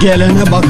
Gelene bak.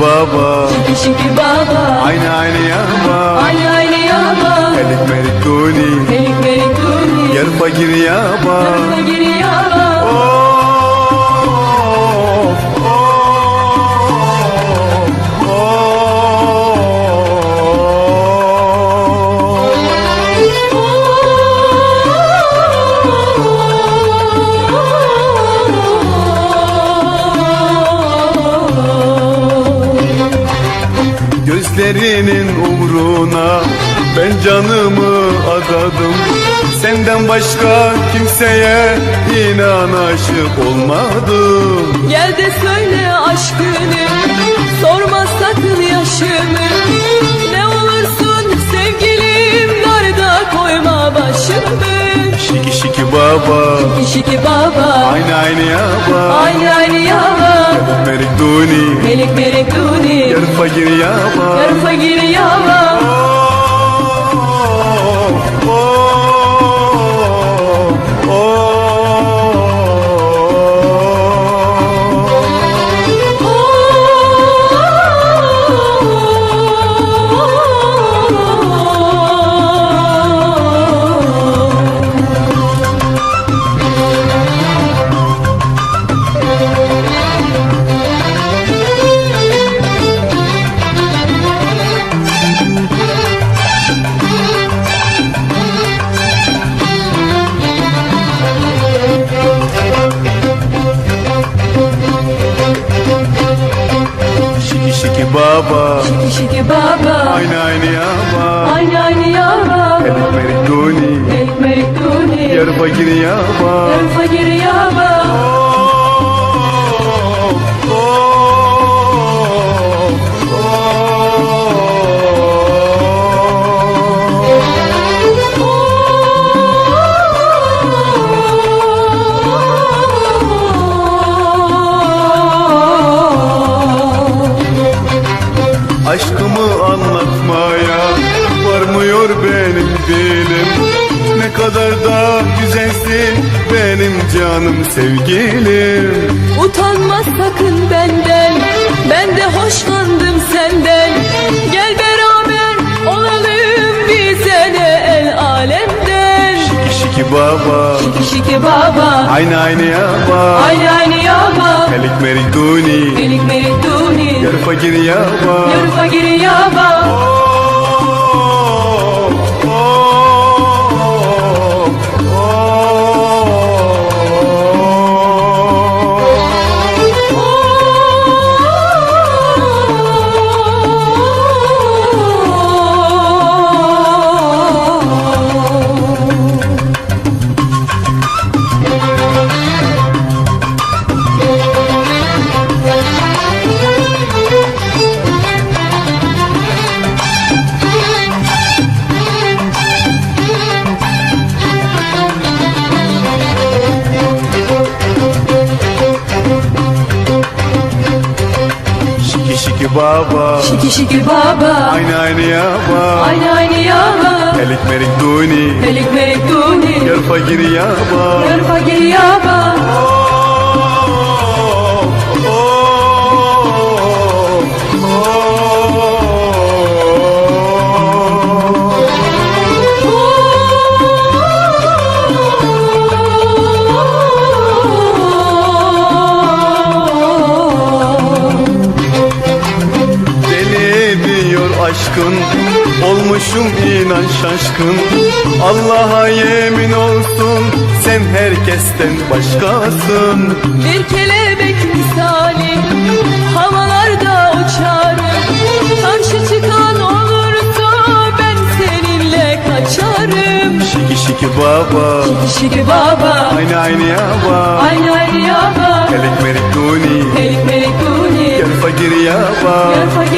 Baba. Şiki şiki baba. Aynı aynı yaba Aynı aynı yaba Melik melik duni. Melik melik duni. Yer fakir yaba Gözlerinin uğruna ben canımı adadım. Senden başka kimseye inan aşık olmadım. Gel de söyle aşkını Sorma sakın yaşımı Baba. Şiki baba. Aynı aynı yaba Aynı aynı yaba Merik duni. Melik melik duni. Yer fakir yaba Yer fakir yaba Yarı kadar da güzelsin benim canım sevgilim. Utanma sakın benden Ben de hoşlandım senden. Gel beraber olalım bize el alemden. Şiki şiki baba. Şiki şiki baba. Aynı aynı yaba. Aynı aynı yaba. Melik melik duni Melik melik duni Yarı fakir yaba. Yarı fakir yaba. Oh, Şiki baba. Şiki şiki baba. Aynı aynı yaba Aynı aynı yaba Melik melik duni. Melik melik duni. Yarı fakir yaba Yarı fakir yaba Başım inan şaşkın. Allah'a yemin olsun Sen herkesten başkasın. Bir kelebek misali havalarda uçarım Karşı çıkan olursa ben seninle kaçarım. Şiki şiki baba. Şiki baba. Aynı aynı yaba. Aynı aynı yaba. Kelek merik duni Melik melik duni Gel fakir yaba. Gel fakir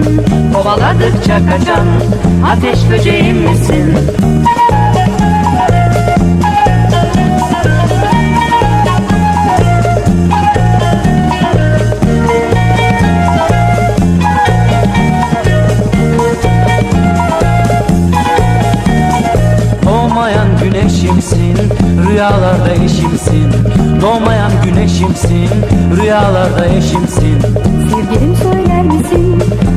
Kovaladıkça kaçan ateş böceğim misin? Doğmayan güneşimsin, rüyalarda eşimsin Doğmayan güneşimsin, rüyalarda eşimsin Sevgilim misin?